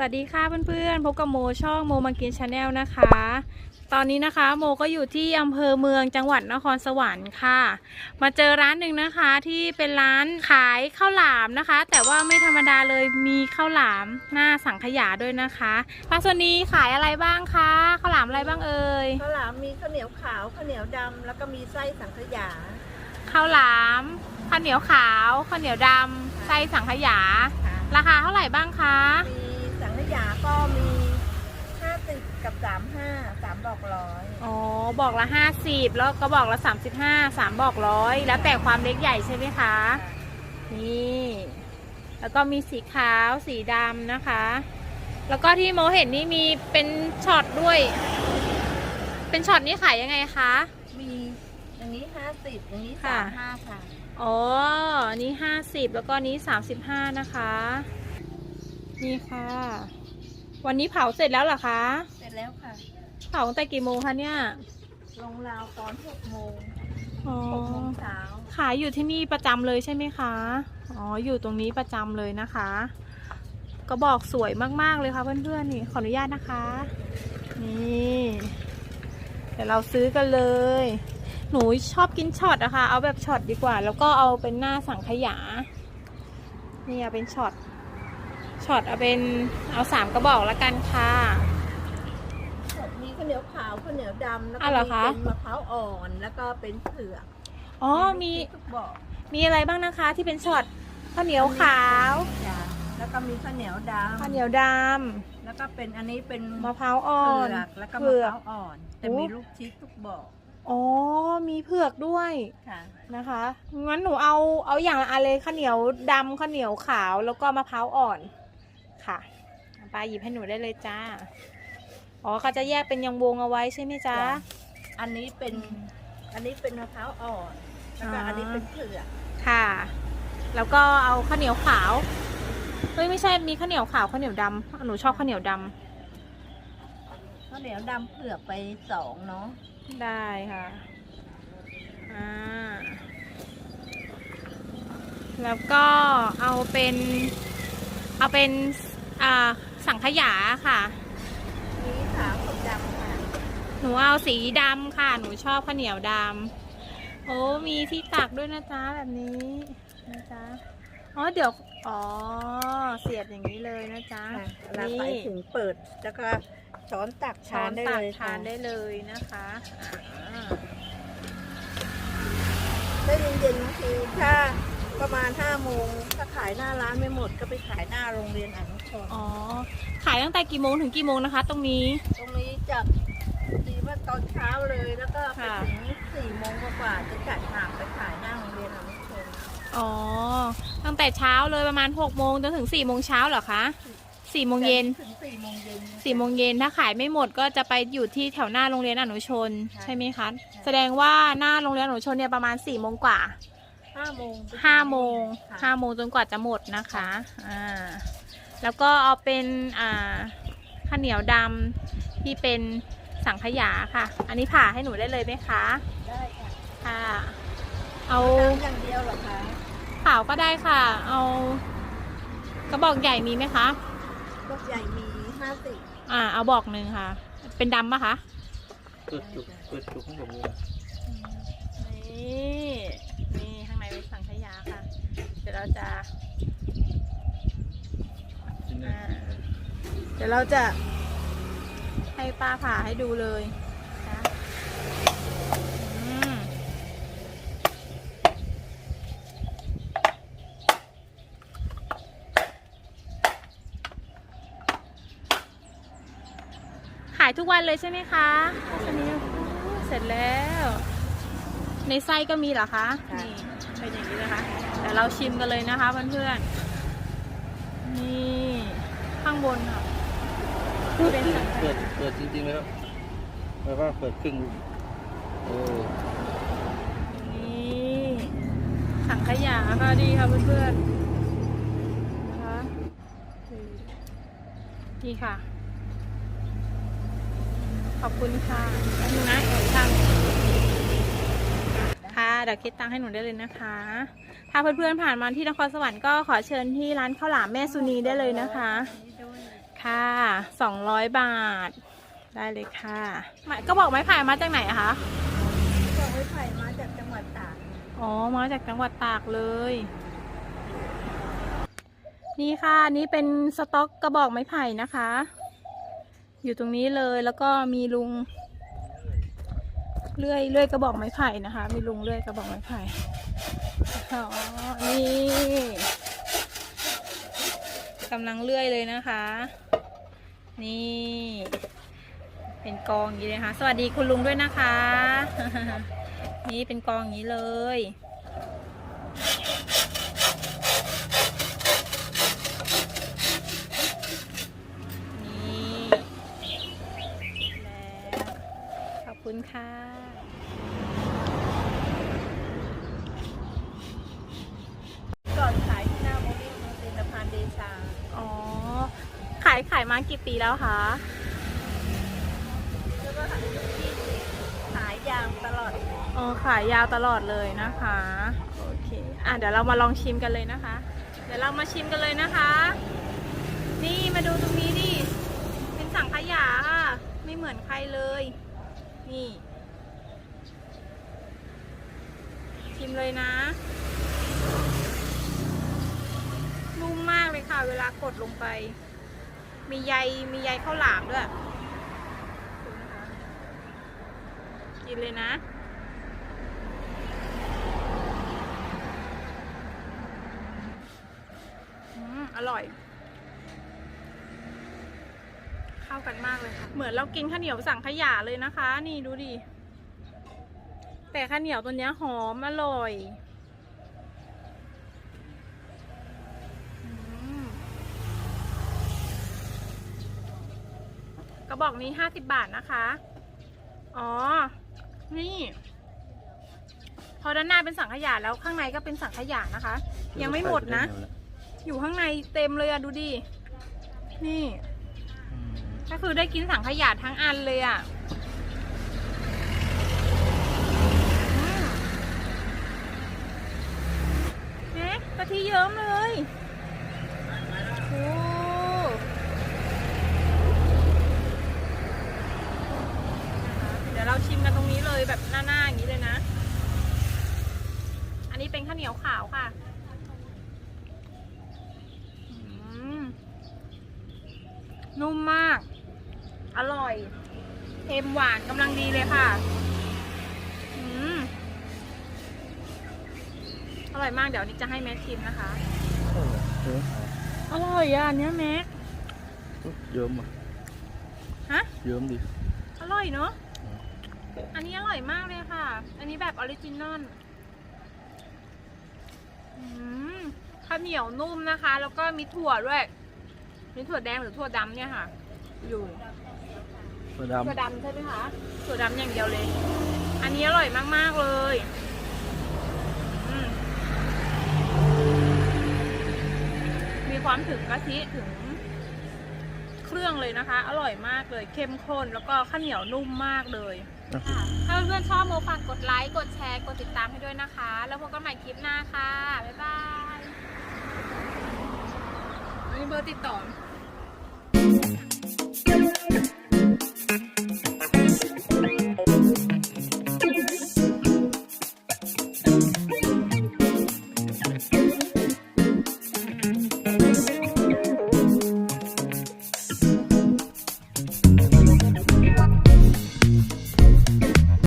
วัสดีค่ะเพื่อนๆ พบกับโมช่องโมมากินชาแนลนะคะ ตอนนี้นะคะโมก็อยู่ที่อำเภอเมืองจังหวัดนครสวรรค์ค่ะ มาเจอร้านหนึ่งนะคะที่เป็นร้านขายข้าวหลามนะคะ แต่ว่าไม่ธรรมดาเลยมีข้าวหลามหน้าสังขยาด้วยนะคะป้าส่วนนี้ขายอะไรบ้างคะข้าวหลามอะไรบ้างเอ่ยข้าวหลามมีข้าวเหนียวขาวข้าวเหนียวดำแล้วก็มีไส้สังขยาข้าวหลามข้าวเหนียวขาวข้าวเหนียวดำไส้สังขยาค่ะราคาเท่าไหร่บ้างคะ มีสังขยาก็มีห้าสิบกับสามห้าสาม บอกร้อยอ๋อบอกละห้าสิบแล้วก็บอกละสามสิบห้าสามบอกร้อยแล้วแต่ความเล็กใหญ่ใช่ไหมคะ นี่ แล้วก็มีสีขาวสีดำนะคะ แล้วก็ที่โมเห็นนี่มีเป็นช็อตด้วย เป็นช็อตนี่ขายยังไงคะ มีอย่างนี้ห้าสิบอย่างนี้ค่ะสามห้าค่ะ อ๋อ อันนี้ห้าสิบแล้วก็อันนี้สามสิบห้านะคะ นี่ค่ะ วันนี้เผาเสร็จแล้วเหรอคะ เสร็จแล้วค่ะ เผาตั้งแต่กี่โมงคะเนี่ย ลงราวตอนหกโมงอ๋อ หกโมงเช้าขายอยู่ที่นี่ประจำเลยใช่ไหมคะ อ๋อ อยู่ตรงนี้ประจำเลยนะคะ ก็บอกสวยมากๆเลยค่ะเพื่อนๆนี่ ขออนุญาตนะคะ นี่ เดี๋ยวเราซื้อกันเลย หนูชอบกินช็อตอะค่ะ เอาแบบช็อตดีกว่า แล้วก็เอาเป็นหน้าสังขยา นี่เอาเป็นช็อต ช็อตเอาเป็น เอาสามกระบอกละกันค่ะมีข้าว เหนียวขาวข้าวเหนียวดำแล้วก็อะเหรอมีคะ เป็นมะพร้าวอ่อนแล้วก็เป็นเผือกอ๋อมีทุกบอกมีอะไรบ้างนะคะที่เป็นช็อตข้าวเหนียวขาวจ้ะแล้วก็มีข้าวเหนียวดำข้าวเหนียวดำแล้วก็เป็นอันนี้เป็นมะพร้าวอ่อเผืนอกแล้วก็เผืมะอกพร้าวอ่อนแต่โอ้ มีลูกชิดทุกบอกอ๋อมีเผือกด้วยค่ะอันนี้เป็นอันนี้เป็นมะพร้าวอ่อนแล้วก็ อ๋ออัอันนี้เป็นเผือกค่ะ แล้วก็เอาข้าวเหนียวขาว เฮ้ยไม่ใช่มีข้าวเหนียวขาวข้าวเหนียวดำหนูชอบข้าวเหนียวดำข้าวเหนียวดำเผือกไปสองเนาะได้ค่ะอ่าแล้วก็เอาเป็น เอาเป็นอ่าสังขยาค่ะ มีขาวกับดำค่ะ หนูเอาสีดำค่ะ หนูชอบข้าวเหนียวดำโอ้มีที่ตักด้วยนะจ๊ะแบบนี้นะจ๊ะอ๋อเดี๋ยวอ๋อเสียบอย่างนี้เลยนะจ๊ะค่ะเวลาไปถึงเปิดแล้วก็ช้อนตักช้อทานนได้ตัเลกยทานได้เลยนะคะอ่าได้เย็นๆบางทีถ้าประมาณห้าโมงถ้าขายหน้าร้านไม่หมดก็ไปขายหน้าโรงเรียนอนุชนอ๋อขายตั้งแต่กี่โมงถึงกี่โมงนะคะ ตรงนี้ ตรงนี้จาก ดีว่าตอนเช้าเลยแล้วก็ไปค่ะถึงสี่โมงกว่าๆจะจัดหางไปขายหน้าโรงเรียนอนุชนอ๋อ ตั้งแต่เช้าเลยประมาณหกโมงจนถึงสี่โมงเช้าเหรอคะสี่โมงเย็นถึงสี่โมงเย็นสี่โมงเย็นถ้าขายไม่หมดก็จะไปอยู่ที่แถวหน้าโรงเรียนอนุชนค่ะใช่ไหมคะ แสดงว่าหน้าโรงเรียนอนุชนเนี่ยประมาณสี่โมงกว่าห้าโมงไปถึห้าโมงค่ะห้าโมงจนกว่าจะหมดนะคะอ่าแล้วก็เอาเป็นอ่าข้าวเหนียวดำที่เป็น สังขยาค่ะ อันนี้ผ่าให้หนูได้เลยไหมคะ ได้ค่ะค่ะ เอาทำอย่างเดียวเหรอคะขาวก็ได้ค่ะ เอากระบอกใหญ่มีไหมคะพวกใหญ่มีห้าสิบอ่า เอาบอกหนึ่งค่ะ เป็นดำปะคะเปิดจุกเปิดจุกของผมเลยนี่นี่ข้างในเป็นสังขยาค่ะ เดี๋ยวเราจะอ่าเดี๋ยวเราจะ ให้ป้าผ่าให้ดูเลยนะอืมขายทุกวันเลยใช่ไหมคะอันนี้เสร็จแล้ว ในไส้ก็มีเหรอคะนี่เป็นอย่างนี้นะคะเดี๋ยวเราชิมกันเลยนะคะเพื่อนๆนี่ข้างบนค่ะ เปิดเปิดเปิดจริงๆเลยครับแปลว่าเปิดครึ่งโอ้นี่สังขยาค่ะดีค่ะเพื่อนๆนะคะนี่ค่ะ ขอบคุณค่ะแล้วนึงนะเอ๋ตังค่ะเดี๋ยวคิดตังค์ให้หนูได้เลยนะคะ ถ้าเพื่อนๆผ่านมาที่นครสวรรค์ก็ขอเชิญที่ร้านข้าวหลามแม่สุนีได้เลยนะคะ ค่ะสองร้อยบาท ได้เลยค่ะหมายก็บอกไม้ไผ่มาจากไหนอะคะบอกไม้ไผ่มาจากจังหวัดตาก อ๋อ มาจากจังหวัดตากเลย นี่ค่ะ นี่เป็นสต็อกกระบอกไม้ไผ่นะคะ อยู่ตรงนี้เลย แล้วก็มีลุงเลื่อยเลื่อยกระบอกไม้ไผ่นะคะ มีลุงเลื่อยกระบอกไม้ไผ่อ๋อ นี่กำลังเลื่อยเลยนะคะ นี่ เป็นกองอย่างนี้เลยค่ะ สวัสดีคุณลุงด้วยนะคะ นี่เป็นกองอย่างนี้เลย นี่ แล้ว ขอบคุณค่ะ ก่อนขายที่หน้าโมเดลมันเป็นสะพานเดชา อ๋อ ขายขายมากี่ปีแล้วคะแล้วก็ขายที่ขายยางตลอดอ๋อขายยาวตลอดเลยนะคะ โอเค อะเดี๋ยวเรามาลองชิมกันเลยนะคะ เดี๋ยวเรามาชิมกันเลยนะคะ นี่มาดูตรงนี้ดิเป็นสังขยาค่ะไม่เหมือนใครเลย นี่ ชิมเลยนะนุ่มมากเลยค่ะ เวลากดลงไป มีใยมีใยข้าวหลามด้วยกินเลยนะอร่อย เข้ากันมากเลยค่ะ เหมือนเรากินข้าวเหนียวสั่งขยาเลยนะคะ นี่ดูดิ แต่ข้าวเหนียวตัวนี้หอมอร่อยอืม กระบอกนี้ห้าสิบบาทนะคะ อ๋อ นี่ พอด้านหน้าเป็นสังขยาแล้วข้างในก็เป็นสังขยานะคะ ยังไม่หมดนะ อยู่ข้างในเต็มเลยอะดูดิ นี่ ก็คือได้กินสังขยาทั้งอันเลยอะเอ๊ะกะทิเยิ้มเลยโอ้เดี๋ยวเราชิมกันตรงนี้เลยแบบหน้าๆอย่างนี้เลยนะ อันนี้เป็นข้าวเหนียวขาวค่ะอืมนุ่มมาก อร่อยเค็มหวานกำลังดีเลยค่ะอืมอร่อยมากเดี๋ยวนี้จะให้แม็กชิมนะคะเออเอออร่อยอะอันเนี้ยแม็กเยิ้มอะฮะ เยิ้มดิ อร่อยเนาะ อันนี้อร่อยมากเลยค่ะ อันนี้แบบออริจินอลอืมข้าวเหนียวนุ่มนะคะ แล้วก็มีถั่วด้วย มีถั่วแดงหรือถั่วดำเนี่ยค่ะ อยู่ตัวถั่วดำดำใช่ไหมคะ ถั่วดำอย่างเดียวเลย อันนี้อร่อยมาก ๆ เลยอืมมีความถึงกะทิถึงเครื่องเลยนะคะ อร่อยมากเลย เข้มข้น แล้วก็ข้าวเหนียวนุ่มมากเลยนะค่ะ ถ้าเพื่อนๆชอบโมฝากกดไลค์ กดแชร์ กดติดตามให้ด้วยนะคะ แล้วพบกันใหม่คลิปหน้าค่ะ บ๊ายบาย มีเบอร์ติดต่อ